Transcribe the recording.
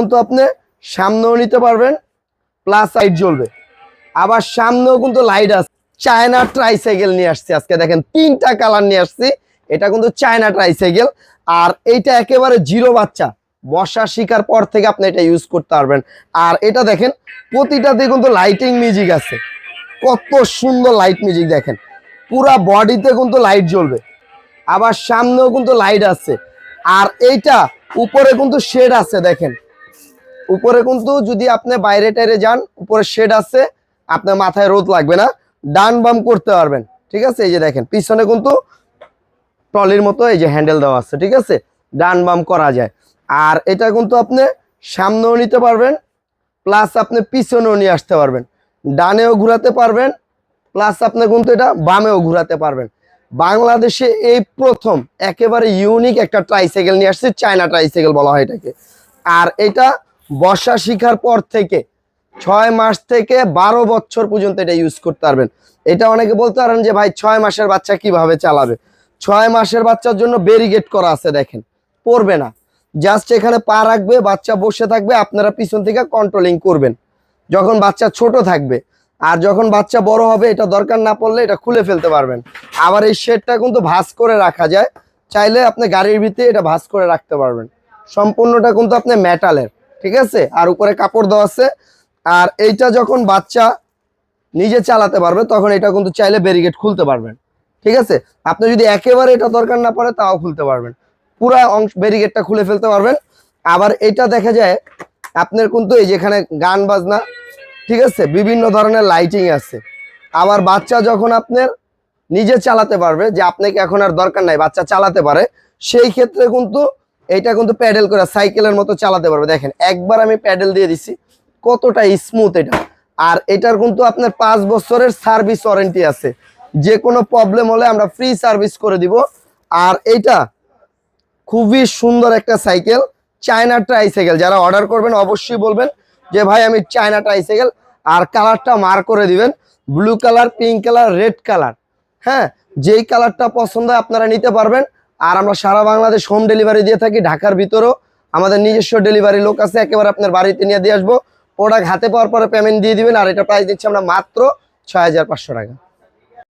কিন্তু আপনি সামনেও নিতে পারবেন প্লাস লাইট জ্বলবে। আবার সামনেও কিন্তু লাইট আছে। চায়না ট্রাইসাইকেল নিয়ে আসছি আজকে, দেখেন তিনটা কালার নিয়ে আসছি। এটা কিন্তু চায়না ট্রাইসাইকেল আর এইটা একেবারে জিরো বাচ্চা। বসা শিকার পর থেকে আপনি এটা ইউজ করতে পারবেন। আর এটা দেখেন প্রতিটাতে কিন্তু লাইটিং মিউজিক আছে। কত সুন্দর লাইট মিউজিক দেখেন। পুরা বডিতে কিন্তু লাইট জ্বলবে। আবার সামনেও কিন্তু লাইট আছে। আর এইটা উপরে কিন্তু শেড আছে, দেখেন। উপরে কিন্তু যদি আপনি বাইরে টাইরে যান, উপরে শেড আছে, আপনার মাথায় রোদ লাগবে না, ডান বাম করতে পারবেন, ঠিক আছে? এই যে দেখেন, পিছনে কিন্তু ট্রলির মতো এই যে হ্যান্ডেল দেওয়া আছে, ঠিক আছে? ডান বাম করা যায়। আর এটা কিন্তু আপনি সামনেও নিতে পারবেন, প্লাস আপনি পিছনেও নিয়ে আসতে পারবেন। ডানেও ঘুরাতে পারবেন, প্লাস আপনি কিন্তু এটা বামেও ঘুরাতে পারবেন। বাংলাদেশে এই প্রথম, একেবারে ইউনিক একটা ট্রাইসাইকেল নিয়ে আসছে চায়না ট্রাইসাইকেল বলা হয় এটাকে। আর এটা বর্ষা শিখার পর থেকে ছয় মাস থেকে বারো বছর পর্যন্ত এটা ইউজ করতে পারবেন। এটা অনেকে বলতে পারেন যে, ভাই, ছয় মাসের বাচ্চা কীভাবে চালাবে? ছয় মাসের বাচ্চার জন্য ব্যারিগেট করা আছে দেখেন। পড়বে না। জাস্ট এখানে পা রাখবে, বাচ্চা বসে থাকবে, আপনারা পিছন থেকে কন্ট্রোলিং করবেন। যখন বাচ্চা ছোট থাকবে, আর যখন বাচ্চা বড় হবে, এটা দরকার না পড়লে এটা খুলে ফেলতে পারবেন। আবার এই শেডটা কিন্তু ভাঁজ করে রাখা যায়, চাইলে আপনি গাড়ির ভিতরে এটা ভাঁজ করে রাখতে পারবেন। সম্পূর্ণটা কিন্তু আপনি মেটালের ঠিক আছে? আর উপরে কাপড় দেওয়া আছে। আর এইটা যখন বাচ্চা নিজে চালাতে পারবে, তখন এটা কিন্তু চাইলে ব্যারিগেড খুলতে পারবেন। ঠিক আছে? আপনি যদি একেবারে এটা দরকার না পড়ে, তাও খুলতে পারবেন। পুরা অংশ ব্যারিগেডটা খুলে ফেলতে পারবেন। আবার এটা দেখা যায়, আপনার কিন্তু এই যেখানে গান বাজনা, ঠিক আছে? বিভিন্ন ধরনের লাইটিং আছে। আবার বাচ্চা যখন আপনার নিজে চালাতে পারবে, যে আপনাকে এখন আর দরকার নাই, বাচ্চা চালাতে পারে, সেই ক্ষেত্রে কিন্তু এইটা কিন্তু প্যাডেল করে সাইকেলের মতো চালাতে পারবে। দেখেন, একবার আমি প্যাডেল দিয়ে দিছি, কতটা স্মুথ এটা। আর এটার কিন্তু আপনার পাঁচ বছরের সার্ভিস ওয়ারেন্টি আছে। যে কোনো প্রবলেম হলে আমরা ফ্রি সার্ভিস করে দিব। আর এটা খুবই সুন্দর একটা সাইকেল চায়না ট্রাইসাইকেল যারা অর্ডার করবেন, অবশ্যই বলবেন যে, ভাই, আমি চায়না ট্রাইসাইকেল আর কালারটা মার করে দিবেন blue colour pink colour red colour হ্যাঁ যেই কালারটা পছন্দ আপনারা নিতে পারবেন। আর আমরা সারা বাংলাদেশ হোম ডেলিভারি দিয়ে থাকি, ঢাকার ভিতরেও আমাদের নিজস্ব ডেলিভারি লোক আছে, একেবারে আপনার বাড়িতে নিয়ে দিয়ে আসব। প্রোডাক্ট হাতে পাওয়ার পরে পেমেন্ট দিয়ে দিবেন, আর এটা প্রাইস দিচ্ছি আমরা মাত্র ছয় হাজার পাঁচশো টাকা।